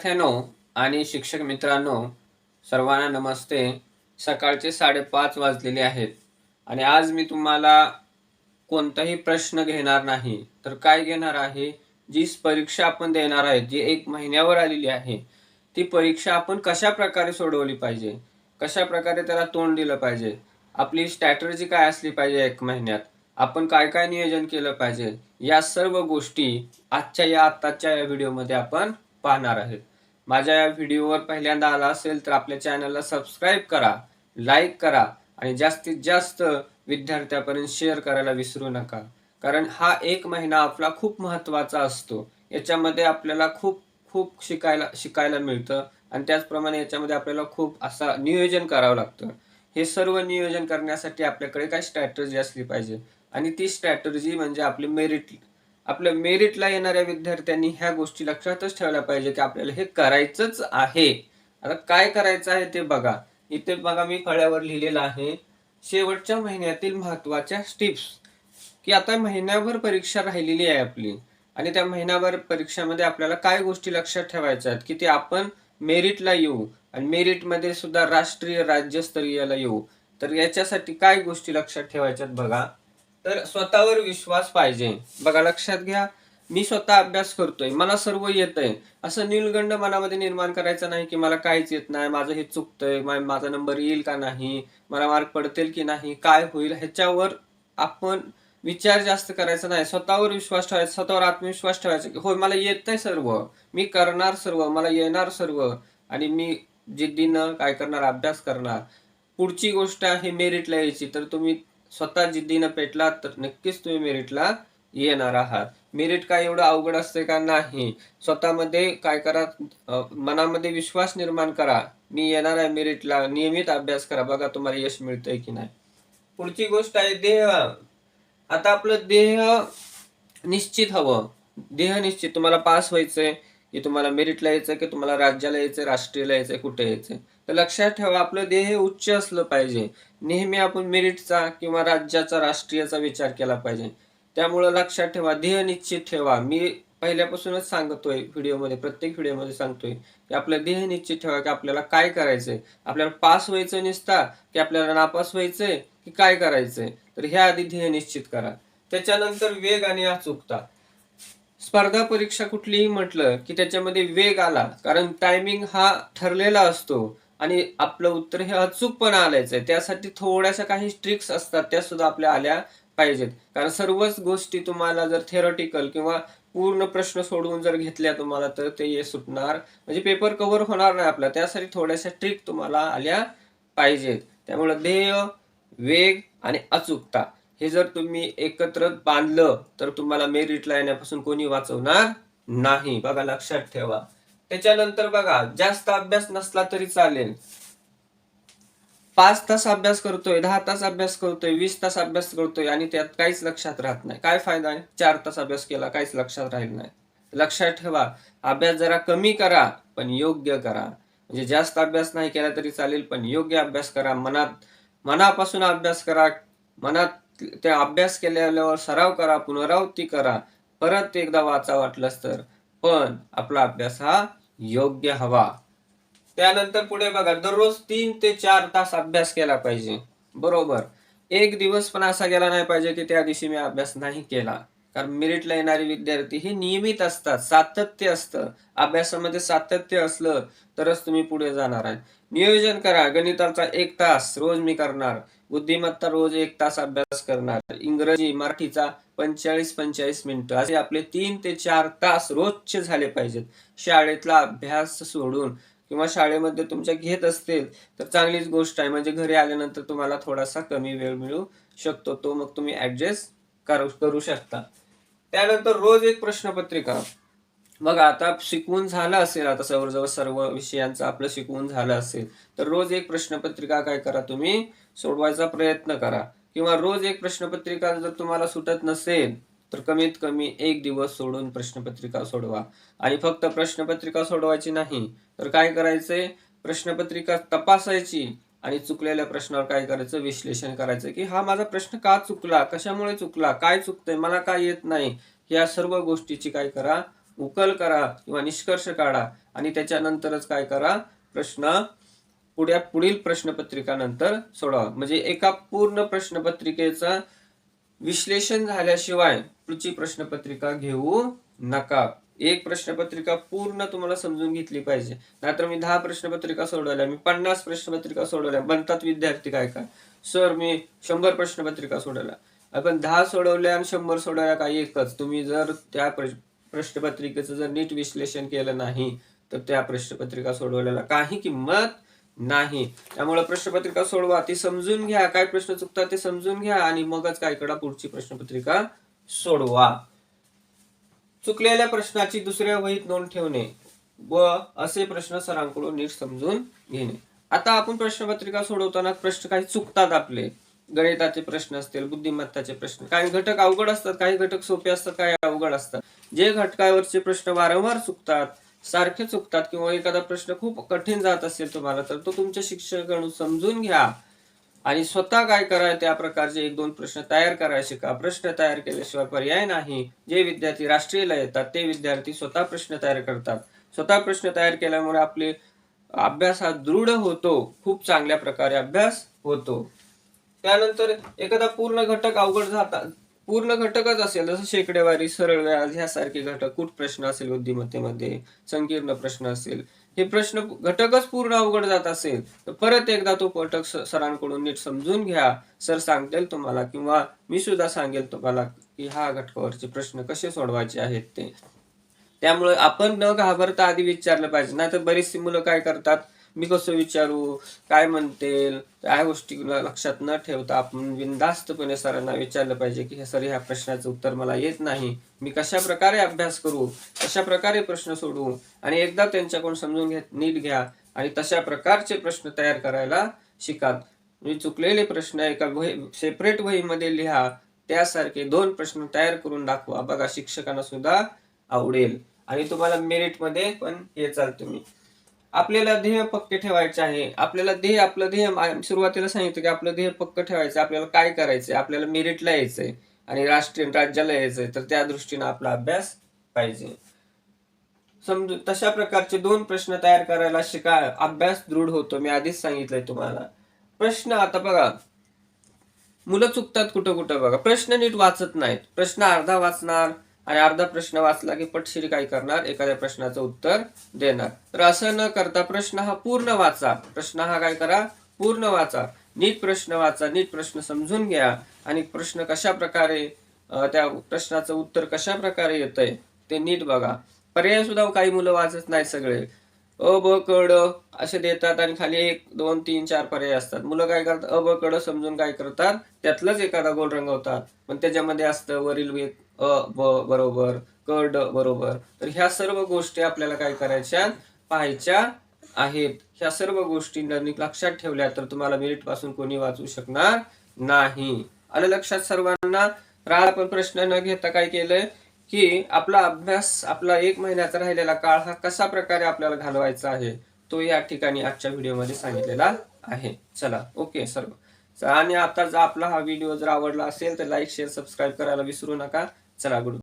विद्यार्थ्यांनो आणि शिक्षक मित्रांनो सर्वांना नमस्ते. सकाळचे साडेपाच वाजलेले आहेत आणि आज मी तुम्हाला कोणताही प्रश्न घेणार नाही. तर काय घेणार आहे? जी परीक्षा आपण देणार आहे जी एक महिन्यावर आलेली आहे ती परीक्षा आपण कशा प्रकारे सोडवली पाहिजे? कशा प्रकारे त्याला तोंड दिलं पाहिजे? आपली स्ट्रॅटर्जी काय असली पाहिजे एक महिन्यात? आपण काय काय नियोजन केलं पाहिजे? या सर्व गोष्टी आजच्या या आत्ताच्या या व्हिडिओमध्ये आपण पाहणार आहेत. माझ्या या व्हिडिओवर पहिल्यांदा आला असेल तर आपल्या चॅनलला सबस्क्राईब करा लाईक करा आणि जास्तीत जास्त विद्यार्थ्यापर्यंत शेअर करायला विसरू नका. कारण हा एक महिना आपला खूप महत्त्वाचा असतो. याच्यामध्ये आपल्याला खूप खूप शिकायला शिकायला मिळतं आणि त्याचप्रमाणे याच्यामध्ये आपल्याला खूप असा नियोजन करावं लागतं. हे सर्व नियोजन करण्यासाठी आपल्याकडे काय स्ट्रॅटर्जी असली पाहिजे आणि ती स्ट्रॅटर्जी म्हणजे आपली मेरिट आपल्या मेरिटला येणाऱ्या विद्यार्थ्यांनी ह्या गोष्टी लक्षातच ठेवल्या पाहिजे की आपल्याला हे करायचंच आहे. आता काय करायचं आहे ते बघा. इथे बघा मी फळ्यावर लिहिलेलं आहे शेवटच्या महिन्यातील महत्त्वाच्या स्टिप्स की आता महिन्याभर परीक्षा राहिलेली आहे आपली. आणि त्या महिनाभर परीक्षामध्ये आपल्याला काय गोष्टी लक्षात ठेवायच्या आहेत? की ते आपण मेरिटला येऊ. आणि मेरिटमध्ये सुद्धा राष्ट्रीय राज्यस्तरीयला येऊ. तर याच्यासाठी काय गोष्टी लक्षात ठेवायच्यात बघा. तर स्वतःवर विश्वास पाहिजे. बघा लक्षात घ्या मी स्वतः अभ्यास करतोय. मला सर्व येतंय. असं नीलगंड मनामध्ये निर्माण करायचं नाही की मला काहीच येत नाही माझं हे चुकतंय मा- माझा नंबर येईल का नाही मला मार्क पडतील की नाही काय होईल ह्याच्यावर आपण विचार जास्त करायचा नाही. स्वतःवर विश्वास ठेवायचा स्वतःवर आत्मविश्वास ठेवायचा की होय मला येत आहे सर्व. मी करणार सर्व मला येणार सर्व. आणि मी जिद्दीनं काय करणार अभ्यास करणार. पुढची गोष्ट आहे मेरिटला यायची. तर तुम्ही स्वतः जिद्दीनं पेटलात तर नक्कीच तुम्ही मेरिटला येणार आहात. मेरिट काय एवढं अवघड असते का? नाही. स्वतःमध्ये काय करा? मनामध्ये विश्वास निर्माण करा. मी येणार आहे मेरिटला. नियमित अभ्यास करा. बघा तुम्हाला यश मिळतंय की नाही. पुढची गोष्ट आहे देह. आता आपलं देह निश्चित हवं. देह निश्चित. तुम्हाला पास व्हायचंय की तुम्हाला मेरिटला यायचं की तुम्हाला राज्याला यायचंय राष्ट्रीयला यायचंय कुठे यायचंय? तर लक्षात ठेवा आपलं ध्येय हे उच्च असलं पाहिजे. नेहमी आपण मेरिटचा किंवा राज्याचा राष्ट्रीयचा विचार केला पाहिजे. त्यामुळं लक्षात ठेवा ध्येय निश्चित ठेवा. मी पहिल्यापासूनच सांगतोय व्हिडिओमध्ये प्रत्येक व्हिडिओमध्ये सांगतोय की आपलं ध्येय निश्चित ठेवा की आपल्याला काय करायचंय. आपल्याला पास व्हायचं निसता की आपल्याला नापास व्हायचंय की काय करायचंय. तर ह्या आधी ध्येय निश्चित करा. त्याच्यानंतर वेग आणि अचूकता. स्पर्धा परीक्षा कुठलीही म्हटलं की त्याच्यामध्ये वेग आला. कारण टायमिंग हा ठरलेला असतो. आणि आपलं उत्तर हे अचूकपणा आलायचं आहे. त्यासाठी थोड्याशा काही ट्रिक्स असतात त्या सुद्धा आपल्या आल्या पाहिजेत. कारण सर्वच गोष्टी तुम्हाला जर थेरॉटिकल किंवा पूर्ण प्रश्न सोडवून जर घेतल्या तुम्हाला तर ते ये सुटणार. म्हणजे पेपर कव्हर होणार नाही आपला. त्यासाठी थोड्याशा ट्रिक तुम्हाला आल्या पाहिजेत. त्यामुळे ध्येय वेग आणि अचूकता हे जर तुम्ही एकत्र बांधलं तर तुम्हाला मेरिटला येण्यापासून कोणी वाचवणार नाही. बघा लक्षात ठेवा. त्याच्यानंतर बघा जास्त अभ्यास नसला तरी चालेल. पाच तास अभ्यास करतोय दहा तास अभ्यास करतोय वीस तास अभ्यास करतोय आणि त्यात काहीच लक्षात राहत नाही. काय फायदा आहे? चार तास अभ्यास केला काहीच लक्षात राहील नाही. लक्षात ठेवा अभ्यास जरा कमी करा पण योग्य करा. म्हणजे जास्त अभ्यास नाही केला तरी चालेल पण योग्य अभ्यास करा. मनात मनापासून अभ्यास करा. मनात त्या अभ्यास केल्यावर सराव करा पुनरावृत्ती करा. परत एकदा वाचा वाटलंच तर. पण आपला अभ्यास हा योग्य हवा. त्यानंतर पुढे बघा दररोज तीन ते चार तास अभ्यास केला पाहिजे. बरोबर. एक दिवस पण असा गेला नाही पाहिजे की त्या दिवशी मी अभ्यास नाही केला. कारण मेरिटला येणारे विद्यार्थी हे नियमित असतात सातत्य असतं. अभ्यासामध्ये सातत्य असलं तरच तुम्ही पुढे जाणार आहे. नियोजन करा. गणिताचा एक तास रोज मी करणार. बुद्धिमत्ता रोज एक तास अभ्यास करणार. इंग्रजी मराठीचा पंचेचाळीस पंचेचाळीस मिनिटं. असे आपले तीन ते चार तास रोजचे झाले पाहिजेत. शाळेतला अभ्यास सोडून किंवा शाळेमध्ये तुमच्या घेत असतील तर चांगलीच गोष्ट आहे. म्हणजे घरी आल्यानंतर तुम्हाला थोडासा कमी वेळ मिळू शकतो. तो मग तुम्ही ऍडजस्ट करू करू शकता. त्यानंतर रोज एक प्रश्नपत्रिका. मग आता शिकवून झालं असेल आता जवळजवळ सर्व विषयांचं आपलं शिकवून झालं असेल तर रोज एक प्रश्नपत्रिका काय करा तुम्ही? सोडवायचा प्रयत्न करा. किंवा रोज एक प्रश्नपत्रिका जर तुम्हाला सुटत नसेल तर कमीत कमी एक दिवस सोडून प्रश्नपत्रिका सोडवा. आणि फक्त प्रश्नपत्रिका सोडवायची नाही तर काय करायचंय? प्रश्नपत्रिका तपासायची आणि चुकलेल्या प्रश्नावर काय करायचं? विश्लेषण करायचं की हा माझा प्रश्न का चुकला? कशामुळे चुकला? काय चुकतंय? मला काय येत नाही? या सर्व गोष्टीची काय करा. उकल करा किंवा निष्कर्ष काढा आणि त्याच्यानंतरच काय करा? प्रश्न पुढ्या पुढील प्रश्नपत्रिका नंतर सोडवा. म्हणजे एका पूर्ण प्रश्नपत्रिकेचं विश्लेषण झाल्याशिवाय पुढची प्रश्नपत्रिका घेऊ नका. एक प्रश्नपत्रिका पूर्ण तुम्हाला समजून घेतली पाहिजे. नाहीतर मी दहा प्रश्नपत्रिका सोडवल्या मी पन्नास प्रश्नपत्रिका सोडवल्या. बनतात विद्यार्थी काय काय सर मी शंभर प्रश्नपत्रिका सोडवल्या. आपण दहा सोडवल्या आणि शंभर सोडवल्या काही एकच? तुम्ही जर त्या प्रश्नपत्रिकेचं जर नीट विश्लेषण केलं नाही तर त्या प्रश्नपत्रिका सोडवल्याला काही किंमत नाही. त्यामुळे प्रश्नपत्रिका सोडवा ती समजून घ्या. काय प्रश्न चुकतात ते समजून घ्या आणि मगच काय करा पुढची प्रश्नपत्रिका सोडवा. चुकलेल्या प्रश्नाची दुसऱ्या वहीत नोंद ठेवणे व असे प्रश्न सरांकडून नीट समजून घेणे. आता आपण प्रश्नपत्रिका सोडवताना प्रश्न काही चुकतात आपले. गणिताचे प्रश्न असतील बुद्धिमत्ताचे प्रश्न काही घटक अवघड असतात काही घटक सोपे असतात काही अवघड असतात. जे घटकावरचे प्रश्न वारंवार चुकतात सारखे चुकतात किंवा एखादा प्रश्न खूप कठीण जात असेल तुम्हाला तर तो तुमच्या शिक्षकाकडून समजून घ्या आणि स्वतः काय करा त्या प्रकारचे एक दोन प्रश्न तयार करायला शिका. प्रश्न तयार केल्याशिवाय पर्याय नाही. जे विद्यार्थी राष्ट्रीयला येतात ते विद्यार्थी स्वतः प्रश्न तयार करतात. स्वतः प्रश्न तयार केल्यामुळे आपले अभ्यास हा दृढ होतो खूप चांगल्या प्रकारे अभ्यास होतो. त्यानंतर एखादा पूर्ण घटक अवघड जातात पूर्ण घटकच असेल जसं शेकडेवारी सरळ व्याज ह्यासारखे घटक कुठ प्रश्न असेल बुद्धिमत्तेमध्ये संकीर्ण प्रश्न असेल हे प्रश्न घटकच पूर्ण अवघड जात असेल तर परत एकदा तो घटक सरांकडून नीट समजून घ्या. सर सांगतील तुम्हाला किंवा मी सुद्धा सांगेल तुम्हाला की हा घटकावरचे प्रश्न कसे सोडवायचे आहेत ते. त्यामुळे आपण न घाबरता आधी विचारलं पाहिजे नाही तर बरीचशी मुलं काय करतात मी कसं विचारू? काय म्हणतील? या गोष्टी लक्षात न ठेवता आपण बिनधास्तपणे सरांना विचारलं पाहिजे की सर ह्या प्रश्नाचं उत्तर मला येत नाही. मी कशा प्रकारे अभ्यास करू? कशा प्रकारे प्रश्न सोडवू आणि एकदा त्यांच्याकडून समजून घ्या नीट घ्या आणि तशा प्रकारचे प्रश्न तयार करायला शिका. म्हणजे चुकलेले प्रश्न एका वही सेपरेट वहीमध्ये लिहा. त्यासारखे दोन प्रश्न तयार करून दाखवा. बघा शिक्षकांना सुद्धा आवडेल. आणि तुम्हाला मेरिटमध्ये पण हे चाल तुम्ही आपल्याला ध्येय पक्के ठेवायचे आहे. आपल्याला ध्येय आपलं ध्येय सुरुवातीला सांगितलं की आपलं ध्येय पक्क ठेवायचं आपल्याला काय करायचंय? आपल्याला मेरिटला यायचंय आणि राष्ट्रीय राज्याला यायचंय. तर त्या दृष्टीने आपला अभ्यास पाहिजे. समजू तशा प्रकारचे दोन प्रश्न तयार करायला शिका अभ्यास दृढ होतो? मी आधीच सांगितलंय तुम्हाला. प्रश्न आता बघा. मुलं चुकतात कुठं कुठं बघा. प्रश्न नीट वाचत नाहीत. प्रश्न अर्धा वाचणार. आणि अर्धा प्रश्न वाचला की पटशिरी काय करणार? एखाद्या प्रश्नाचं उत्तर देणार. तर असं न करता प्रश्न हा पूर्ण वाचा. प्रश्न हा काय करा? पूर्ण वाचा. नीट प्रश्न वाचा. नीट प्रश्न समजून घ्या. आणि प्रश्न कशा प्रकारे त्या प्रश्नाचं उत्तर कशा प्रकारे येतंय ते नीट बघा. पर्याय सुद्धा काही मुलं वाचत नाही सगळे. अ ब कड असे देतात आणि खाली एक दोन तीन चार पर्याय असतात. मुलं काय करतात? अ ब कड समजून काय करतात? त्यातलंच एखादा गोल रंगवतात पण त्याच्यामध्ये असतं वरील अ ब बरोबर क ड बरोबर. तर ह्या सर्व गोष्टी आपल्याला काय करायच्या पाहायच्या आहेत. ह्या सर्व गोष्टी लक्षात ठेवल्या तर तुम्हाला मेरिटपासून कोणी वाचू शकणार नाही. आलं लक्षात सर्वांना राहा आपण प्रश्न न घेता काय केलंय की आपला अभ्यास आपला एक महिन्याचा राहिलेला काळ हा कशा प्रकारे आपल्याला घालवायचा आहे तो या ठिकाणी आजच्या व्हिडिओमध्ये सांगितलेला आहे. चला ओके सर्व. आणि आता जर आपला हा व्हिडिओ जर आवडला असेल तर लाईक शेअर सबस्क्राईब करायला विसरू नका. चला गुड